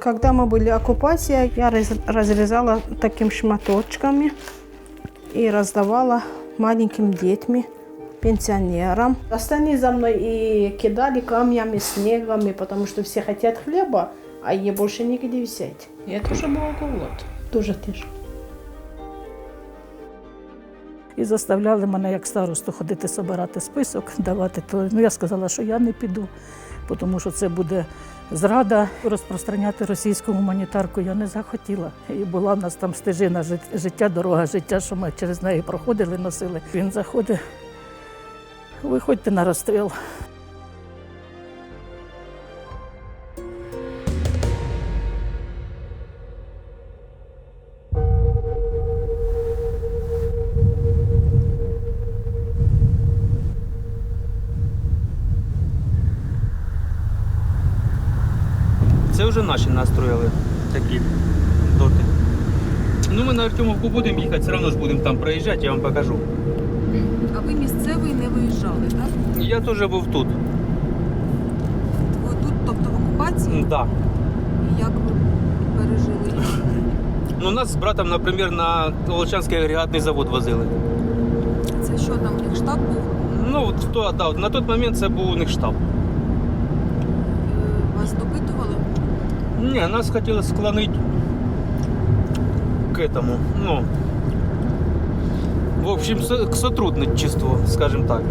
Когда мы были оккупация, я раз- разрезала такими шматочками и раздавала маленьким детьми, пенсионерам. Остальные за мной и кидали камнями, снегами, потому что все хотят хлеба, а ей больше негде взять. И это уже был голод. Дуже тяжко. І заставляли мене як старосту ходити собирати список, давати то. Ну я сказала, що я не піду, тому що це буде зрада. Розпространяти російську гуманітарку я не захотіла. І була в нас там стежина жит- життя, дорога життя, що ми через неї проходили, носили. Він заходить. Виходьте на розстріл. Вже наші настроїли такі доти. Ну, ми на Артемовку будемо їхати, все одно ж будемо там проїжджати, я вам покажу. А ви місцевий не виїжджали, так? Я теж був тут. Ви тут, тобто в окупації? Да. І як ви пережили? Ну, нас з братом, наприклад, на Волочанський агрегатний завод возили. Це що там, у них штаб був? Ну, от то, да, на той момент це був у них штаб. Е, Вас допитували? Ні, нас хотіли склонити к этому. Ну, в общем, к сотрудничеству, скажімо так.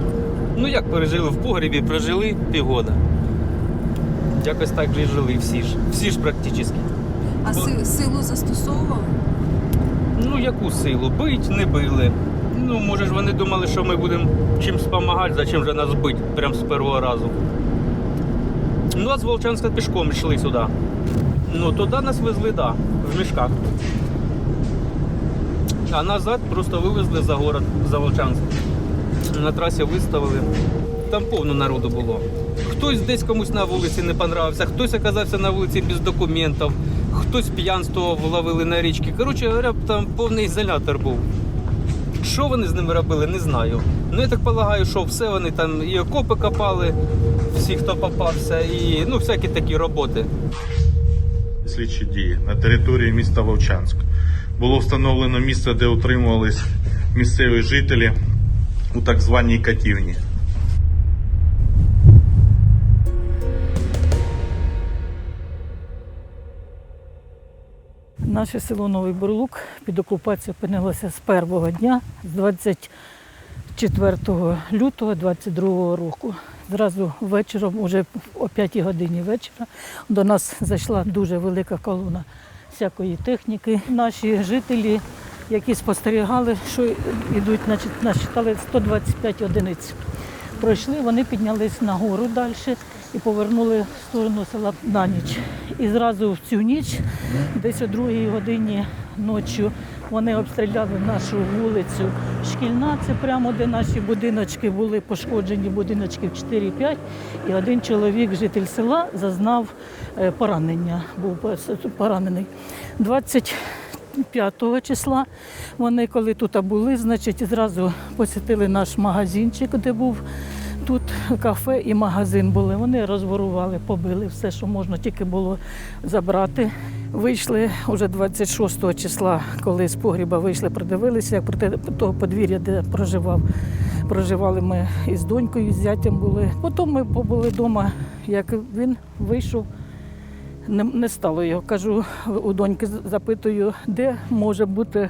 Ну, як пережили в погребі, прожили півгода. Якось так же і жили всі ж. Всі ж практично. А Бо- си- силу застосовували? Ну, яку силу? Бить не били. Ну, може ж вони думали, що ми будемо чимось допомагати, зачем же нас бити прямо з першого разу. Ну, а з Волчанська пішком йшли сюди. Ну, туди нас везли, да, в мішках. А назад просто вивезли за город, за Волчанськ. На трасі виставили. Там повно народу було. Хтось десь комусь на вулиці не понравився, хтось оказався на вулиці без документів, хтось п'янство вловили на річці. Коротше там повний ізолятор був. Що вони з ними робили, не знаю. Ну я так полагаю, що все вони там і окопи копали, всі, хто попався, і ну, всякі такі роботи. слідчі дії на території міста Вовчанськ. Було встановлено місце, де утримувались місцеві жителі у так званій катівні. Наше село Новий Бурлук під окупацією опинилося з першого дня, з 24 лютого 22 року. Зразу вечором, уже о 5 годині вечора, до нас зайшла дуже велика колона всякої техніки. Наші жителі, які спостерігали, що йдуть, значить, насчитали 125 одиниць. Пройшли, вони піднялись на гору далі і повернули в сторону села на ніч. І зразу в цю ніч, десь о другій годині ночі, вони обстріляли нашу вулицю Шкільна, це прямо де наші будиночки були пошкоджені, будиночків 4-5. І один чоловік, житель села, зазнав е, поранення, був поранений. 25 числа вони, коли тут були, значить, зразу посітили наш магазинчик, де був тут кафе і магазин були. Вони розворували, побили все, що можна тільки було забрати. Вийшли вже 26 числа, коли з погріба вийшли, продивилися, як проти того подвір'я, де проживав. Проживали ми із донькою, з зятям були. Потім ми побули вдома, як він вийшов. Не, не стало його. Кажу, у доньки запитую, де може бути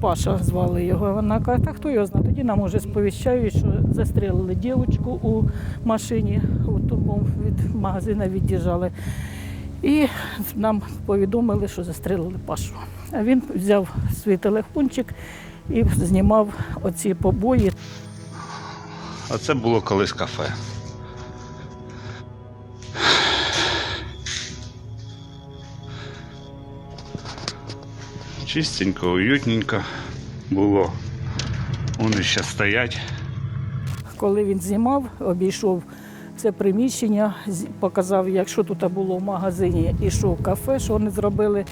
Паша, звали його. Вона каже, та хто його знає. Тоді нам уже сповіщають, що застрелили дівчинку у машині, у тому від магазину від'їжджали. І нам повідомили, що застрелили Пашу. А він взяв свій телефончик і знімав оці побої. А це було колись кафе. Чистенько, уютненько було. Вони ще стоять. Коли він знімав, обійшов це приміщення, показав, якщо тут було в магазині, і що в кафе, що вони зробили.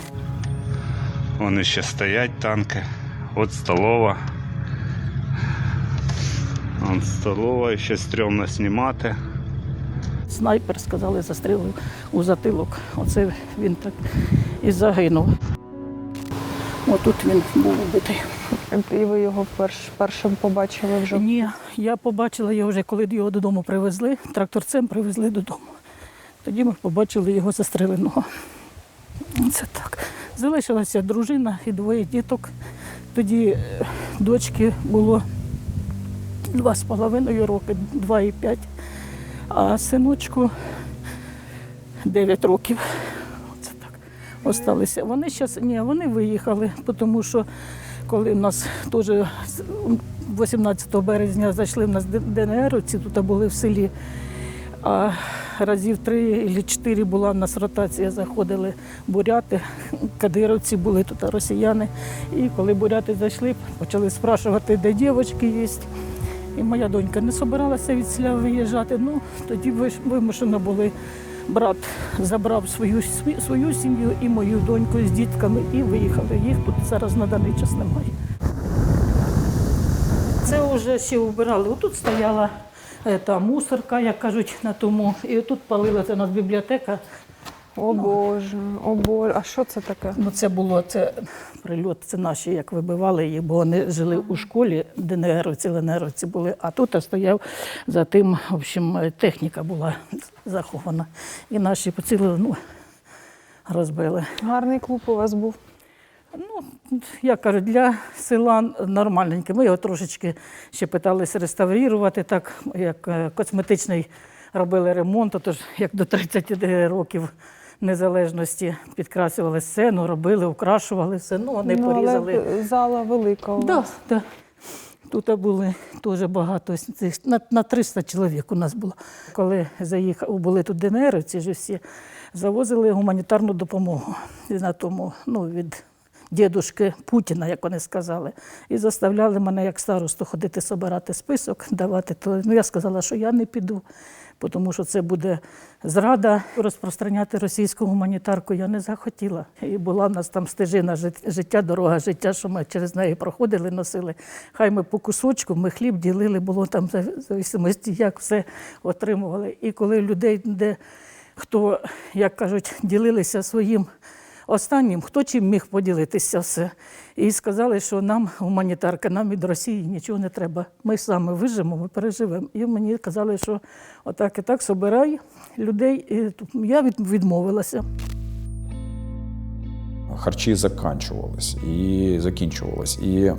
Вони ще стоять, танки. От столова. От столова, ще стрьомно знімати. снайпер, сказали, застрілив у затилок. Оце він так і загинув. Отут він був убитий. І ви його перш, першим побачили вже. Ні, я побачила його вже, коли його додому привезли, тракторцем привезли додому. Тоді ми побачили його застреленого. Це так. Залишилася дружина і двоє діток. Тоді е, дочки було два з половиною роки, два і п'ять, а синочку дев'ять років. Оце так. Осталися. Вони зараз, ні, вони виїхали, тому що коли в нас теж 18 березня зайшли в нас ДНРовці, тут були в селі. А разів три чи чотири була в нас ротація, заходили буряти, кадировці були тут, росіяни. І коли буряти зайшли, почали спрашувати, де дівчатки є. І моя донька не собиралася від села виїжджати. Ну, тоді вимушено були. Брат забрав свою, свою сім'ю і мою доньку з дітками і виїхали. Їх тут зараз на даний час немає. Це вже ще вбирали. Отут стояла е, та мусорка, як кажуть, на тому. І тут палилася у нас бібліотека. О Боже, о Боже. А що це таке? Ну, це було це прильот, це наші, як вибивали їх, бо вони жили у школі, ДНРовці, ЛНРовці були, а тут стояв за тим, в общем, техніка була захована. І наші поцілили, ну, розбили. Гарний клуб у вас був. Ну, як кажуть, для села нормальненький. Ми його трошечки ще питалися реставрувати, так як е, косметичний робили ремонт, тож як до 30 років незалежності підкрасували сцену, робили, украшували все. Ну, вони ну, порізали. але зала велика. Да, да. Тут були дуже багато цих, на, на 300 чоловік у нас було. Коли заїхав, були тут ДНРівці ж всі, завозили гуманітарну допомогу на тому, ну, від дідушки Путіна, як вони сказали. І заставляли мене як старосту ходити собирати список, давати. То, ну, я сказала, що я не піду, тому що це буде зрада. Розпространяти російську гуманітарку я не захотіла. І була в нас там стежина жит- життя, дорога життя, що ми через неї проходили, носили. Хай ми по кусочку, ми хліб ділили, було там зависимості, як все отримували. І коли людей, де хто, як кажуть, ділилися своїм останнім, хто чим міг поділитися все. І сказали, що нам гуманітарка, нам від Росії нічого не треба. Ми саме виживемо, ми переживемо. І мені казали, що отак і так собирай людей. І я відмовилася. харчі закінчувались і закінчувались. І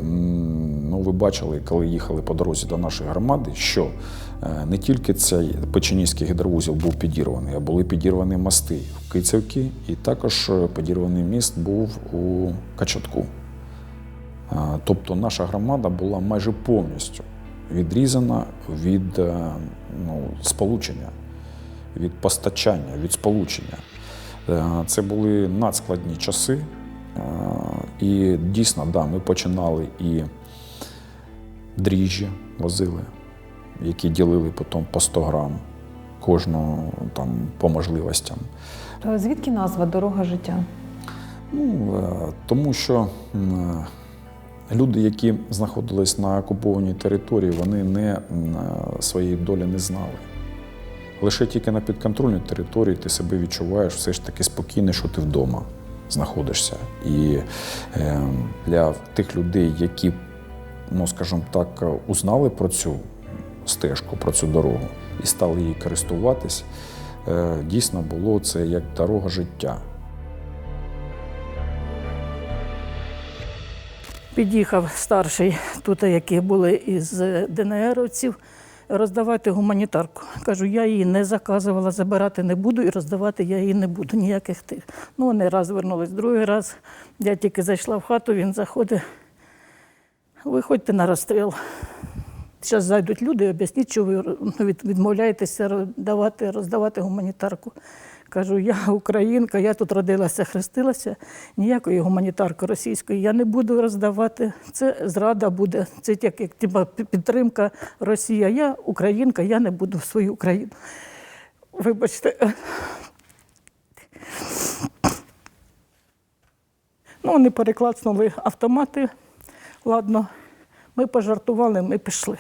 ну, ви бачили, коли їхали по дорозі до нашої громади, що не тільки цей Печеніський гідровузол був підірваний, а були підірвані мости в Кицівці, і також е, підірваний міст був у Качатку. Е, Тобто наша громада була майже повністю відрізана від е, ну, сполучення, від постачання, від сполучення. Е, Це були надскладні часи. Е, І дійсно, да, ми починали і дріжджі возили, які ділили потім по 100 грам кожного там, по можливостям. Звідки назва Дорога життя? Ну, е, тому що е, люди, які знаходились на окупованій території, вони не е, своєї долі не знали. Лише тільки на підконтрольній території ти себе відчуваєш все ж таки спокійно, що ти вдома знаходишся. І е, для тих людей, які, ну скажімо так, узнали про цю стежку, про цю дорогу і стали її користуватись, е, дійсно було це як дорога життя. Під'їхав старший, тут, які були із ДНРовців, роздавати гуманітарку. Кажу, я її не заказувала, забирати не буду і роздавати я її не буду, ніяких тих. Ну, вони раз вернулись, другий раз. Я тільки зайшла в хату, він заходить. Виходьте на розстріл. Зараз зайдуть люди, об'ясніть, що ви від- відмовляєтеся давати, роздавати гуманітарку. Кажу, я українка, я тут родилася, хрестилася, ніякої гуманітарки російської я не буду роздавати. Це зрада буде, це як, як типа, підтримка Росії. А Я українка, я не буду свою Україну. Вибачте. Ну, вони переклацнули автомати. Ладно, ми пожартували, ми пішли.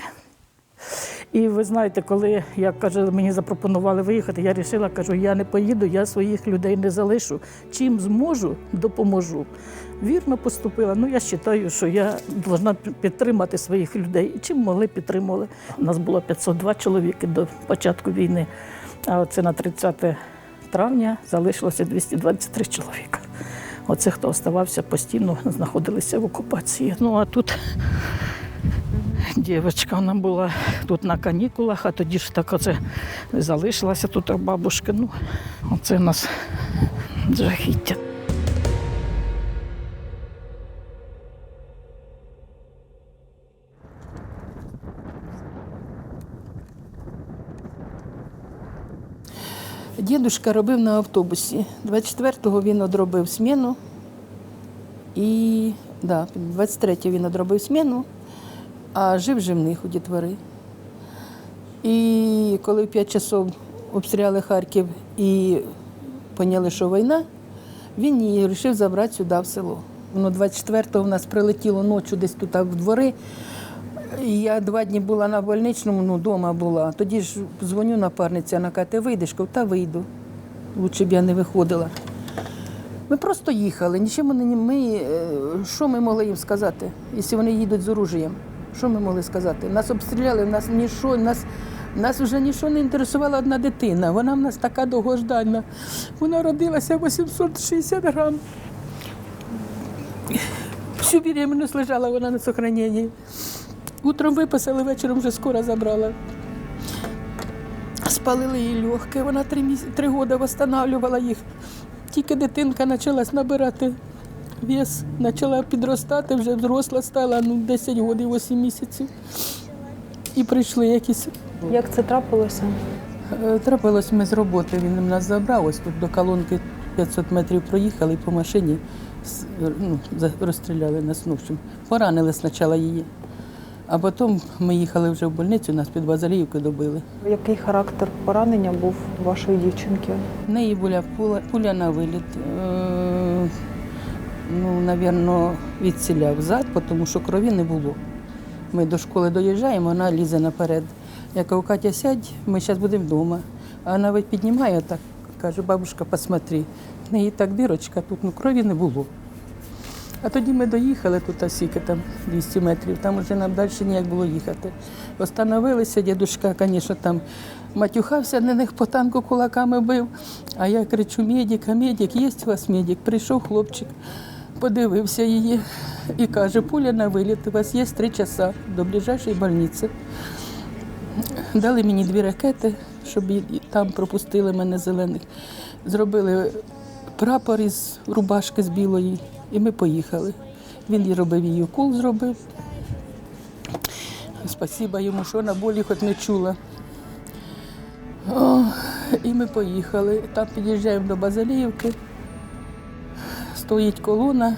І ви знаєте, коли я каже, мені запропонували виїхати, я вирішила, кажу, я не поїду, я своїх людей не залишу. Чим зможу, допоможу. Вірно поступила. Ну я вважаю, що я повинна підтримати своїх людей. І чим могли, підтримували. У нас було 502 чоловіки до початку війни. А оце на 30 травня залишилося 223 чоловіка. Оце хто оставався постійно, знаходилися в окупації. Ну а тут дівчинка вона була тут на канікулах, а тоді ж так оце залишилася тут у. Ну, оце в нас жахіття. Дідушка робив на автобусі. 24-го він одробив зміну. І да, 23-го він одробив зміну, а жив живних у дітвори. І коли в 5 часов обстріляли Харків і поняли, що війна, він її вирішив забрати сюди, в село. Воно 24-го в нас прилетіло ночі десь тут в двори. Я два дні була на больничному, ну, вдома була. Тоді ж дзвоню напарниця, вона каже, ти вийдеш, та вийду. Лучше б я не виходила. Ми просто їхали, нічим не ми. е, Що ми могли їм сказати, якщо вони їдуть з оружієм? Що ми могли сказати? Нас обстріляли, нас нічого, нас, нас вже нічого не інтересувала одна дитина. Вона в нас така довгождана. Вона родилася 860 грам. Всю беременность лежала вона на сохраненні. Утром виписали, вечором вже скоро забрала. Спалили її легке. Вона три, міс... три роки встановлювала їх. Тільки дитинка почалась набирати вес, почала підростати, вже взросла стала, ну, 10 років, 8 місяців. І прийшли якісь. Як це трапилося? Е, Трапилось ми з роботи, він нас забрав, ось тут до колонки 500 метрів проїхали і по машині ну, розстріляли нас. Ну, в общем, поранили спочатку її. А потім ми їхали вже в больницю, нас під Базаліївки добили. Який характер поранення був вашої дівчинки? В неї була пуля, пуля на виліт. Ну, напевно, відціляв зад, тому що крові не було. Ми до школи доїжджаємо, вона лізе наперед. Я кажу, Катя, сядь, ми зараз будемо вдома. А вона ведь піднімає так, каже, бабушка, посмотри. В неї так дирочка, тут ну, крові не було. А тоді ми доїхали тут, скільки там 200 метрів, там вже нам далі ніяк було їхати. Остановилися, дідушка, звісно, там матюхався на них по танку кулаками бив. А я кричу: медик, а медик, є у вас медик? Прийшов хлопчик, подивився її і каже, пуля на виліт, у вас є три часа до ближайшої больниці. Дали мені дві ракети, щоб там пропустили мене зелених. Зробили прапор із рубашки з білої, і ми поїхали. Він їй робив її укол, зробив. Спасіба йому, що на болі хоч не чула. О, і ми поїхали. Там під'їжджаємо до Базаліївки. Стоїть колона.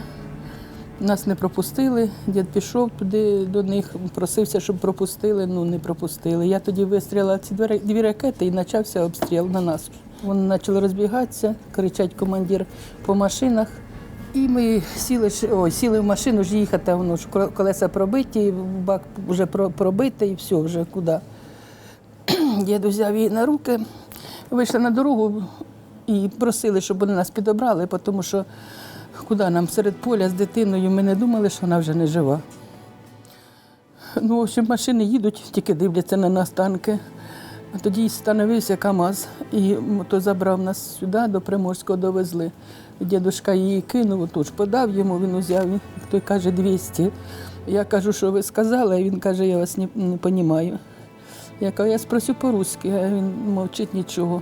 Нас не пропустили. Дід пішов туди до них, просився, щоб пропустили. Ну не пропустили. Я тоді вистріла ці дві ракети і почався обстріл на нас. Вони почали розбігатися, кричать командир по машинах. І ми сіли, ой, сіли в машину ж їхати, воно ж колеса пробиті, бак вже пробитий, і все, вже куди. Дід взяв її на руки, вийшли на дорогу і просили, щоб вони нас підобрали, тому що куди нам серед поля з дитиною, ми не думали, що вона вже не жива. Ну, в общем, машини їдуть, тільки дивляться на нас танки. А тоді становився КАМАЗ, і то забрав нас сюди, до Приморського довезли. Дідушка її кинув, отож подав йому, він узяв, той каже 200. Я кажу, що ви сказали, а він каже, я вас не, розумію. Я кажу, я спросю по-русски, а він мовчить нічого.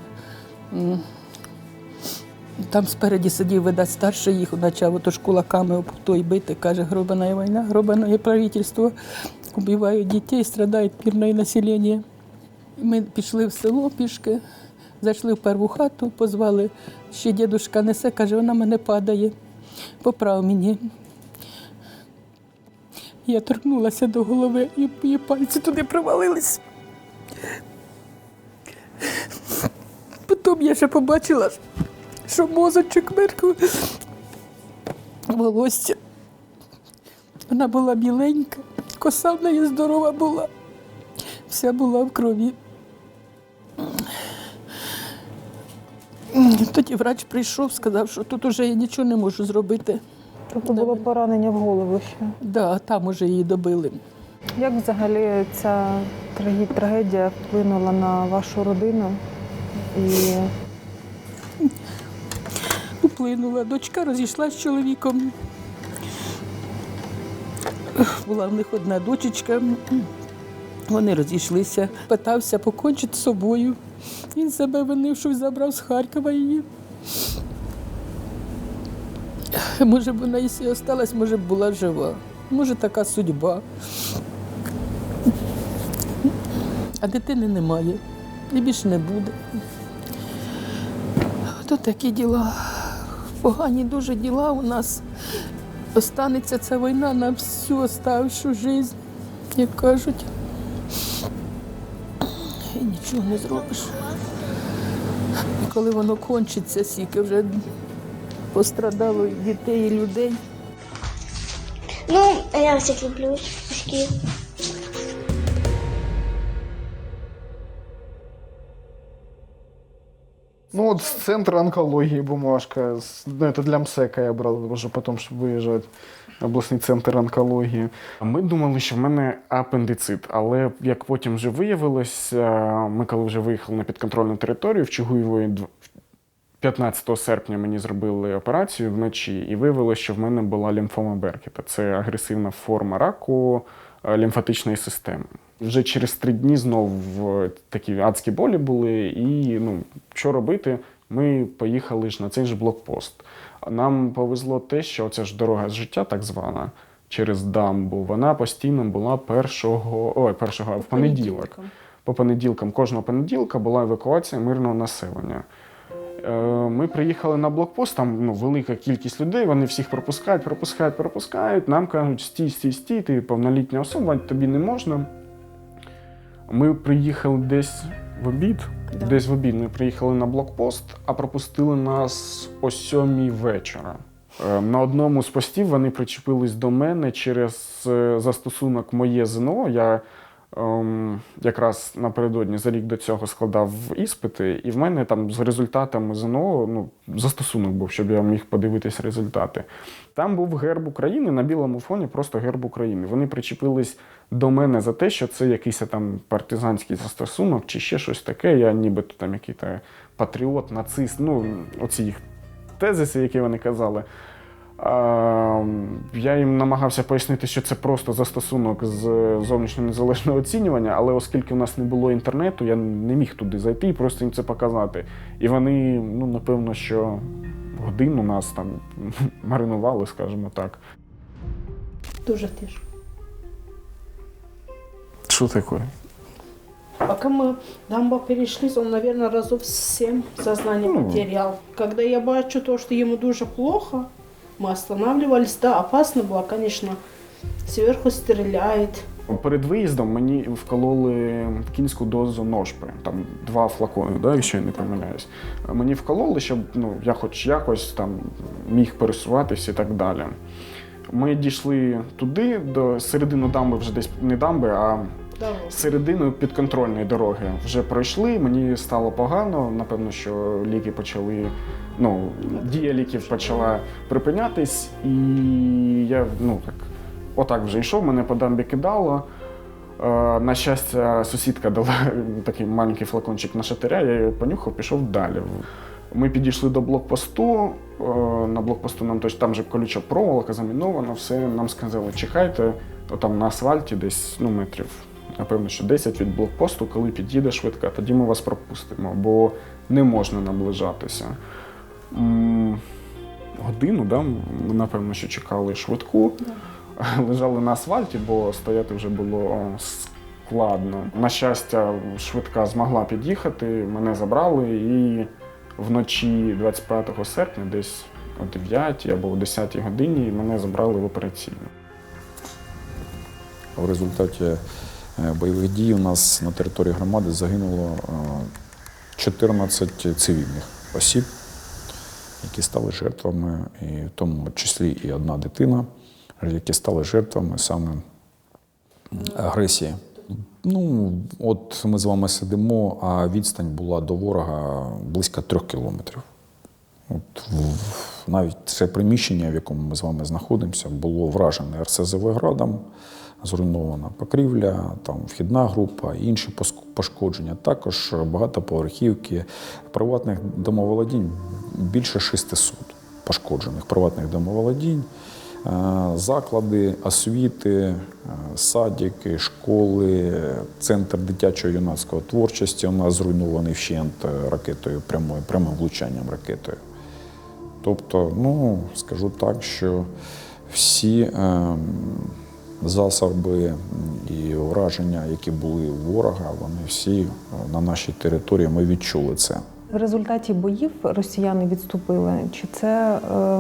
Там спереді сидів, видать, старший їх, почав отож кулаками об той бити, каже, гробана війна, гробане правительство, убивають дітей, страдає мирне населення. Ми пішли в село пішки, зайшли в першу хату, позвали, ще дідушка несе, каже, вона мене падає, поправ мені. Я торкнулася до голови, і її пальці туди провалились. Потім я ще побачила, що мозочок мерку волосся. Вона була біленька, коса в неї здорова була. вся була в крові. Тоді врач прийшов, сказав, що тут уже я нічого не можу зробити. Тобто було поранення в голову ще. Да, там уже її добили. Як взагалі ця трагедія вплинула на вашу родину? І Уплинула. Дочка розійшлася з чоловіком. Була в них одна дочечка. Вони розійшлися. Питався покончити з собою. Він себе винив, що забрав з Харкова її. Може б вона і осталась, може б була жива. Може, така судьба. А дитини немає. І більше не буде. То такі діла. Погані дуже діла у нас. Останеться ця війна на всю оставшу життя, як кажуть. І нічого не зробиш. І коли воно кончиться, скільки вже пострадало дітей, і людей. Ну, я всіх люблю Ну, вот с центра бумажка. Ну, это для МСЕКа я брал уже потом, щоб виїжджати. Обласний центр онкології. Ми думали, що в мене апендицит, але як потім вже виявилось, ми коли вже виїхали на підконтрольну територію в Чугуєвої 15 серпня мені зробили операцію вночі, і виявилося, що в мене була лімфома Беркета. Це агресивна форма раку е, лімфатичної системи. Вже через три дні знов в такі адські болі були, і ну, що робити? Ми поїхали ж на цей же блокпост. Нам повезло те, що ця ж дорога з життя, так звана, через дамбу, вона постійно була першого, ой, першого в понеділок. По понеділкам кожного понеділка була евакуація мирного населення. Е, Ми приїхали на блокпост, там ну, велика кількість людей, вони всіх пропускають, пропускають, пропускають. Нам кажуть, стій, стій, стій, ти повнолітня особа, тобі не можна. Ми приїхали десь в обід. Да. Десь в обід ми приїхали на блокпост, а пропустили нас о сьомій вечора. Е, На одному з постів вони причепились до мене через е, застосунок Моє ЗНО. Я якраз напередодні за рік до цього складав іспити, і в мене там з результатами ЗНО ну, застосунок був, щоб я міг подивитись результати. Там був герб України на білому фоні, просто герб України. Вони причепились до мене за те, що це якийсь там партизанський застосунок чи ще щось таке. Я нібито там який то патріот, нацист, ну, оці їх тезиси, які вони казали. Я їм намагався пояснити, що це просто застосунок з зовнішнього незалежного оцінювання, але оскільки у нас не було інтернету, я не міг туди зайти і просто їм це показати. І вони, ну, напевно, що годину нас там маринували, скажімо так. Дуже тяжко. Що таке? Пока мы дамбу перешли, он, наверное, разов семь сознание Ну. потерял. Когда я бачу то, что ему дуже плохо, мы останавливались. Да, опасно было, конечно. Сверху стреляет. Перед виїздом мені вкололи кінську дозу ножпи, там два флакони, да, якщо я не помиляюсь. Мені вкололи, щоб ну, я хоч якось там міг пересуватись і так далі. Ми дійшли туди, до середини дамби, вже десь не дамби, а Середину підконтрольної дороги. Вже пройшли, мені стало погано. Напевно, що ліки почали. Ну, дія ліків почала припинятись, і я ну так, отак вже йшов, мене по дамбі кидало. Е, на щастя, сусідка дала такий маленький флакончик на шатиря, я його понюхав, пішов далі. Ми підійшли до блокпосту. е, На блокпосту нам тож там же колюча проволока замінована, все. Нам сказали, чекайте, там на асфальті десь ну, метрів, напевно, що 10 від блокпосту, коли під'їде швидка, тоді ми вас пропустимо, бо не можна наближатися. Годину, да, ми, напевно, що чекали швидку. Лежали на асфальті, бо стояти вже було складно. На щастя, швидка змогла під'їхати, мене забрали і вночі 25 серпня, десь о 9 або о 10 годині, мене забрали в операційну. В результаті бойових дій у нас на території громади загинуло е, 14 цивільних осіб, які стали жертвами, і в тому числі і одна дитина, які стали жертвами саме агресії. Ну, от ми з вами сидимо, а відстань була до ворога близько трьох кілометрів. От навіть це приміщення, в якому ми з вами знаходимося, було вражене РСЗВ градом, зруйнована покрівля, там вхідна група, інші пошкодження. Також багатоповерхівки, приватних домоволодінь більше 600 пошкоджених приватних домоволодінь. Е, Заклади освіти, е, садики, школи, центр дитячо-юнацької творчості у нас зруйнований вщент ракетою прямою, прямим влучанням ракетою. Тобто, ну, скажу так, що всі е, засоби і враження, які були у ворога, вони всі е, на нашій території ми відчули це. В результаті боїв росіяни відступили. Чи це е,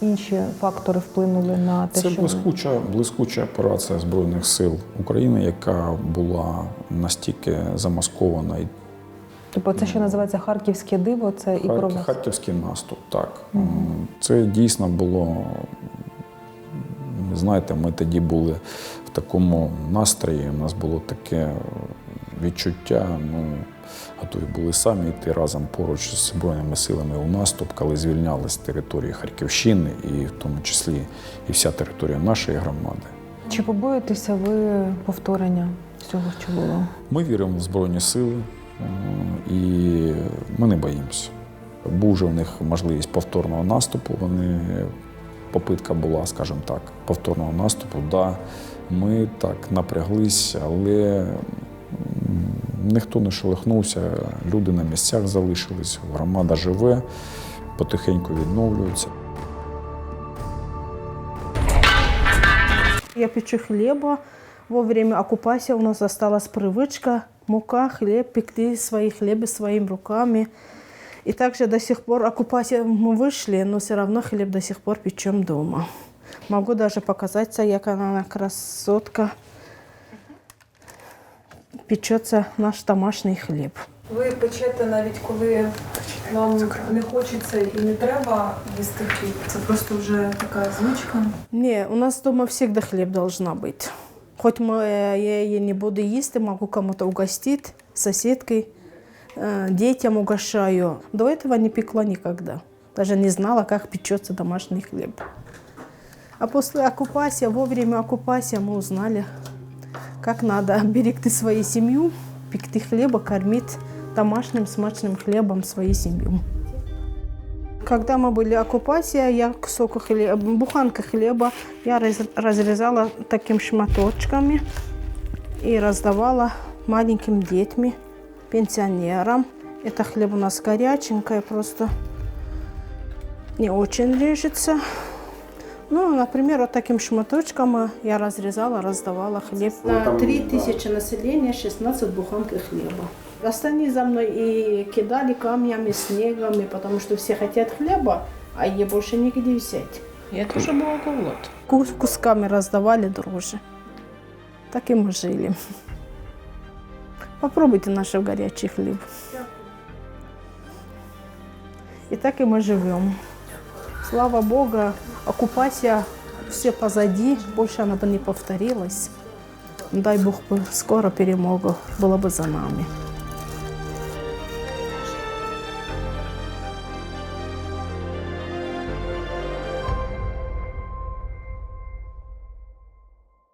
інші фактори вплинули на те, Це що блискуча, блискуча операція Збройних сил України, яка була настільки замаскована і тобто це, що називається харківське диво, це і про вас? харківський наступ, так. М, Це дійсно було. Ви знаєте, ми тоді були в такому настрої, у нас було таке відчуття, ну, готові були самі йти разом поруч з Збройними силами у наступ, коли звільнялись території Харківщини, і в тому числі і вся територія нашої громади. Чи побоїтеся ви повторення всього, що було? Ми віримо в Збройні сили е, і ми не боїмося. Був же у них можливість повторного наступу. Вони попитка була, скажімо так, повторного наступу. Да, ми так напряглись, але ніхто не шелихнувся, люди на місцях залишились, громада живе, потихеньку відновлюється. Я печу хлеба. Во время оккупации у нас осталась привычка мука, хлеб, пекли свои хлебы своими руками. И также до сих пор оккупация мы вышли, но все равно хлеб до сих пор печем дома. Могу даже показать, як она красотка. Печется наш домашний хлеб. Ви печете навіть коли вам не хочеться і не треба їсти хліб. Це просто вже така звичка. Не, у нас дома всегда хлеб должна быть. Хоть мы, э, я ее не буду есть, могу кому-то угостить, соседкой, э, Детям угощаю. До этого не пекла никогда. Даже не знала, как печется домашний хлеб. А после оккупации, во время оккупации мы узнали, как надо берегти свою семью, пекти хлеба, кормить домашним смачным хлебом свою семью. Когда мы были в оккупации, я кусок хлеба, буханка хлеба я раз- разрезала таким шматочками и раздавала маленьким детьми, пенсионерам. Это хлеб у нас горяченький, просто не очень режется. Ну, например, вот таким шматочком я разрезала, раздавала хлеб. На 3000 населения 16 буханки хлеба. Остальные за мной и кидали камнями, снегами, потому что все хотят хлеба, а ей больше негде взять. И это уже был голод. Кус- Кусками раздавали дрожжи. Так и мы жили. Попробуйте наш гарячий хлеб. И так и мы живем. Слава Богу, оккупация все позади, больше она бы не повторилась. Дай Бог скоро перемога була бы за нами.